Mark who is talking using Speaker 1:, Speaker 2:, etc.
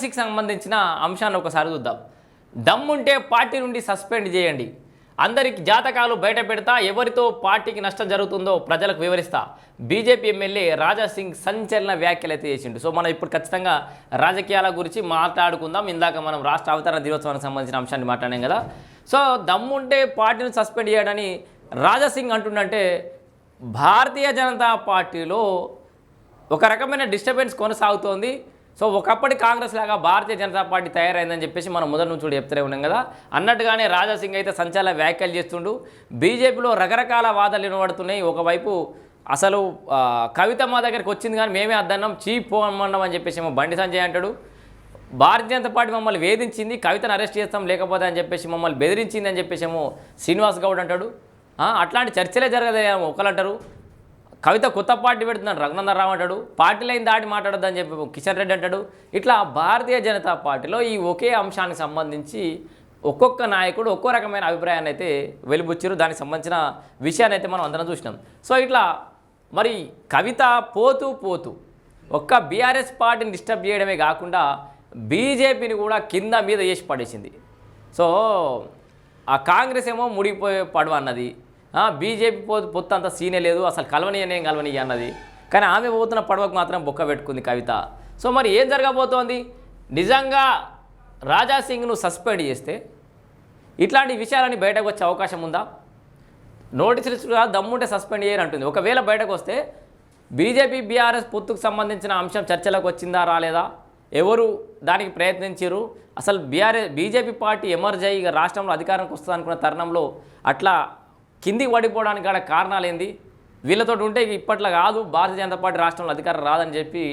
Speaker 1: రాజశికి సంబంధించిన అంశాన్ని ఒకసారి చూద్దాం. దమ్ముంటే పార్టీ నుండి సస్పెండ్ చేయండి. అందరికి జాతకాలు బయట పెడతా ఎవరితో పార్టీకి నష్టం జరుగుతుందో ప్రజలకు వివరిస్తా. బీజేపీ ఎమ్మెల్యే రాజా సింగ్ సంచలన వ్యాఖ్యలు అయితే చేసిండు. సో మనం ఇప్పుడు ఖచ్చితంగా రాజకీయాల గురించి మాట్లాడుకుందాం. ఇందాక మనం రాష్ట్ర అవతరణ దినోత్సవానికి సంబంధించిన అంశాన్ని మాట్లాడాం కదా. సో దమ్ముంటే పార్టీని సస్పెండ్ చేయడని రాజా సింగ్ అంటుండంటే భారతీయ జనతా పార్టీలో ఒక రకమైన డిస్టర్బెన్స్ కొనసాగుతోంది. సో ఒకప్పటి కాంగ్రెస్ లాగా భారతీయ జనతా పార్టీ తయారైందని చెప్పేసి మనం మొదటి నుంచి కూడా చెప్తూనే ఉన్నాం కదా. అన్నట్టుగానే రాజా సింగ్ అయితే సంచలన వ్యాఖ్యలు చేస్తుండు. బీజేపీలో రకరకాల వాదాలు వినబడుతున్నాయి. ఒకవైపు అసలు కవిత మా దగ్గరికి వచ్చింది కానీ మేమే అద్దన్నాం చీప్ పోమన్నాం అని చెప్పేసి ఏమో బండి సంజయ్ అంటాడు. భారతీయ జనతా పార్టీ మమ్మల్ని వేధించింది కవితను అరెస్ట్ చేస్తాం లేకపోతే అని చెప్పేసి మమ్మల్ని బెదిరించింది అని చెప్పేసి ఏమో శ్రీనివాస్ గౌడ్ అంటాడు. అట్లాంటి చర్చలే జరగదేమో ఒకరు అంటారు కవిత కొత్త పార్టీ పెడుతున్నాడు రఘునందనరావు అంటాడు పార్టీ లైన్ దాటి మాట్లాడొద్దని చెప్పి కిషన్ రెడ్డి అంటాడు. ఇట్లా భారతీయ జనతా పార్టీలో ఈ ఒకే అంశానికి సంబంధించి ఒక్కొక్క నాయకుడు ఒక్కో రకమైన అభిప్రాయాన్ని అయితే వెలిబుచ్చారు. దానికి సంబంధించిన విషయాన్ని అయితే మనం అందరం చూసినాం. సో ఇట్లా మరి కవిత పోతూ పోతూ ఒక్క బీఆర్ఎస్ పార్టీని డిస్టర్బ్ చేయడమే కాకుండా బీజేపీని కూడా కింద మీద చేసి పడేసింది. సో ఆ కాంగ్రెస్ ఏమో ముడిపోయే పడవ అన్నది. బీజేపీ పో పొత్తు అంత సీనే లేదు అసలు కలవనీయనేం కలవనీయ అన్నది. కానీ ఆమె పోతున్న పడవకు మాత్రం బొక్క పెట్టుకుంది కవిత. సో మరి ఏం జరగబోతోంది? నిజంగా రాజా సింగ్ను సస్పెండ్ చేస్తే ఇట్లాంటి విషయాలని బయటకు వచ్చే అవకాశం ఉందా? నోటీసులు ఇచ్చుగా దమ్ముంటే సస్పెండ్ చేయని అంటుంది. ఒకవేళ బయటకు వస్తే బీజేపీ బీఆర్ఎస్ పొత్తుకు సంబంధించిన అంశం చర్చలకు వచ్చిందా రాలేదా? ఎవరు దానికి ప్రయత్నించారు అసలు బీఆర్ఎస్ బీజేపీ పార్టీ ఎమర్జ్ అయ్యి ఇక రాష్ట్రంలో అధికారంకి వస్తుంది అనుకున్న తరుణంలో అట్లా కిందికి పడిపోవడానికి గల కారణాలు ఏంది వీళ్ళతో ఉంటే ఇప్పట్లో కాదు భారతీయ జనతా పార్టీ రాష్ట్రంలో అధికారం రాదని చెప్పి